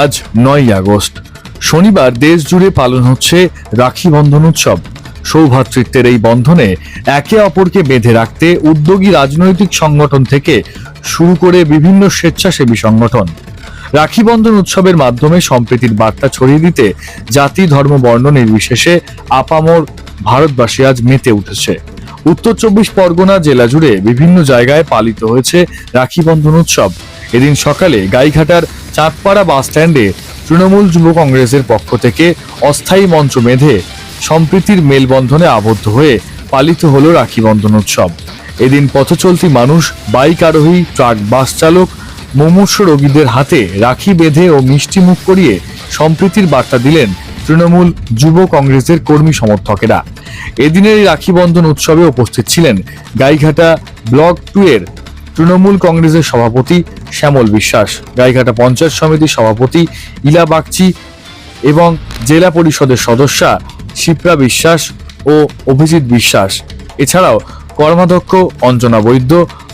আজ নয় আগস্ট। শনিবার দেশ জুড়ে পালন হচ্ছে রাখি বন্ধন উৎসব। সৌভ্রাতৃত্বের এই বন্ধনে একে অপরকে বেঁধে রাখতে উদ্যোগী রাজনৈতিক সংগঠন থেকে শুরু করে বিভিন্ন স্বেচ্ছাসেবী সংগঠন। রাখি বন্ধন উৎসবের মাধ্যমে সম্প্রীতির বার্তা ছড়িয়ে দিতে জাতি, ধর্ম, বর্ণ নির্বিশেষে আপামর ভারতবাসী আজ মেতে উঠেছে। উত্তর চব্বিশ পরগনা জেলা জুড়ে বিভিন্ন জায়গায় পালিত হয়েছে রাখি বন্ধন উৎসব। এদিন সকালে গাইঘাটার চাঁদপাড়া বাস স্ট্যান্ডে তৃণমূল যুব কংগ্রেসের পক্ষ থেকে অস্থায়ী মঞ্চ বেঁধে সম্প্রীতির মেলবন্ধনে আবদ্ধ হয়ে পালিত হলো রাখি বন্ধন উৎসব এদিন পথচলতি মানুষ, বাইক আরোহী, ট্রাক বাস চালক, মুমূর্ষ রোগীদের হাতে রাখি বেঁধে ও মিষ্টি মুখ করিয়ে সম্প্রীতির বার্তা দিলেন তৃণমূল যুব কংগ্রেসের কর্মী সমর্থকেরা। এদিনের এই রাখি বন্ধন উৎসবে উপস্থিত ছিলেন গাইঘাটা ব্লক টু এর তৃণমূল কংগ্রেসের সভাপতি শ্যামল বিশ্বাস, গাইঘাটা পঞ্চায়েত সমিতির সভাপতি ইলা বাগচি এবং জেলা পরিষদের সদস্যা শিপ্রা বিশ্বাস ও অভিজিৎ বিশ্বাস। এছাড়াও কর্মাধ্যক্ষ অঞ্জনা বৈদ্য,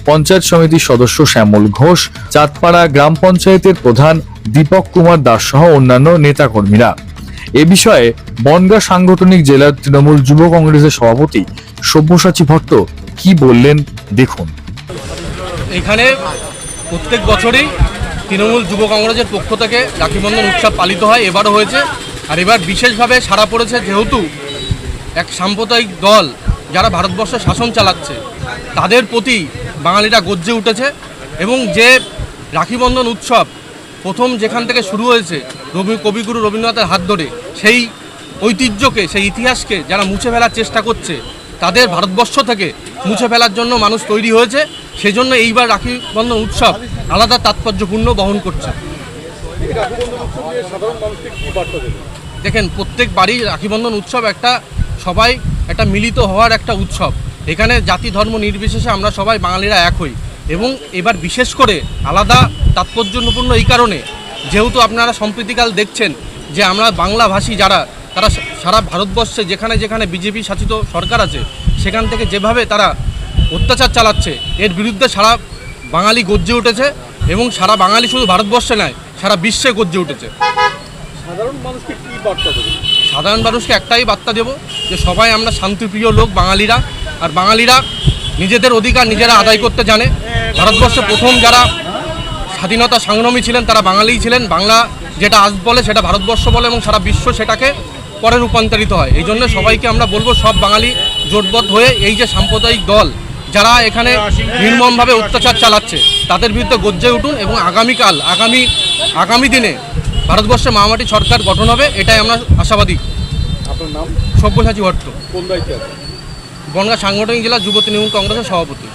পঞ্চায়েত সমিতির সদস্য শ্যামল ঘোষ, চাঁদপাড়া গ্রাম পঞ্চায়েতের প্রধান দীপক কুমার দাস সহ অন্যান্য নেতাকর্মীরা। এ বিষয়ে বনগাঁ সাংগঠনিক জেলার তৃণমূল যুব কংগ্রেসের সভাপতি সব্যসাচী ভট্ট কি বললেন দেখুন। এখানে প্রত্যেক বছরই তৃণমূল যুব কংগ্রেসের পক্ষ থেকে রাখিবন্ধন উৎসব পালিত হয়, এবারও হয়েছে। আর এবার বিশেষভাবে সাড়া পড়েছে যেহেতু এক সাম্প্রদায়িক দল যারা ভারতবর্ষে শাসন চালাচ্ছে, তাদের প্রতি বাঙালিরা গজ্জে উঠেছে এবং যে রাখিবন্ধন উৎসব প্রথম যেখান থেকে শুরু হয়েছে, রবি, কবিগুরু রবীন্দ্রনাথের হাত ধরে, সেই ঐতিহ্যকে, সেই ইতিহাসকে যারা মুছে ফেলার চেষ্টা করছে, তাদের ভারতবর্ষ থেকে মুছে ফেলার জন্য মানুষ তৈরি হয়েছে। সেজন্য এইবার রাখি বন্ধন উৎসব আলাদা তাৎপর্যপূর্ণ বহন করছে। দেখেন, প্রত্যেক বাড়ি রাখি বন্ধন উৎসব একটা, সবাই একটা মিলিত হওয়ার একটা উৎসব। এখানে জাতি ধর্ম নির্বিশেষে আমরা সবাই বাঙালিরা এক হই। এবং এবার বিশেষ করে আলাদা তাৎপর্যপূর্ণ এই কারণে, যেহেতু আপনারা সম্প্রীতিকাল দেখছেন যে আমরা বাংলাভাষী যারা, তারা সারা ভারতবর্ষে যেখানে যেখানে বিজেপি শাসিত সরকার আছে, সেখান থেকে যেভাবে তারা অত্যাচার চালাচ্ছে। এর বিরুদ্ধে সারা বাঙালি গর্জে উঠেছে এবং সারা বাঙালি শুধু ভারতবর্ষে নয় সারা বিশ্বে গর্জে উঠেছে। সাধারণ মানুষকে কি বার্তা দেবে সাধারণ মানুষকে একটাই বার্তা দেব যে সবাই আমরা শান্তিপ্রিয় লোক বাঙালিরা। আর বাঙালিরা নিজেদের অধিকার নিজেরা আদায় করতে জানে। ভারতবর্ষে প্রথম যারা স্বাধীনতা সংগ্রামী ছিলেন তারা বাঙালিই ছিলেন। বাংলা যেটা আজ বলে সেটা ভারতবর্ষ বলে এবং সারা বিশ্ব সেটাকে পরে রূপান্তরিত হয়। এই জন্য সবাইকে আমরা বলব সব বাঙালি জোটবদ্ধ হয়ে এই যে সাম্প্রদায়িক দল যারা এখানে নির্মমভাবে অত্যাচার চালাচ্ছে তাদের বিরুদ্ধে গজ্জে উঠুন এবং আগামীকাল আগামী আগামী দিনে ভারতবর্ষে মহামাটি সরকার গঠন হবে এটাই আমরা আশাবাদী। আপনার নাম? সব্যসাচী ভট্ট। কোন দায়িত্বে বনগাঁ সাংগঠনিক জেলা যুব তৃণমূল কংগ্রেসের সভাপতি।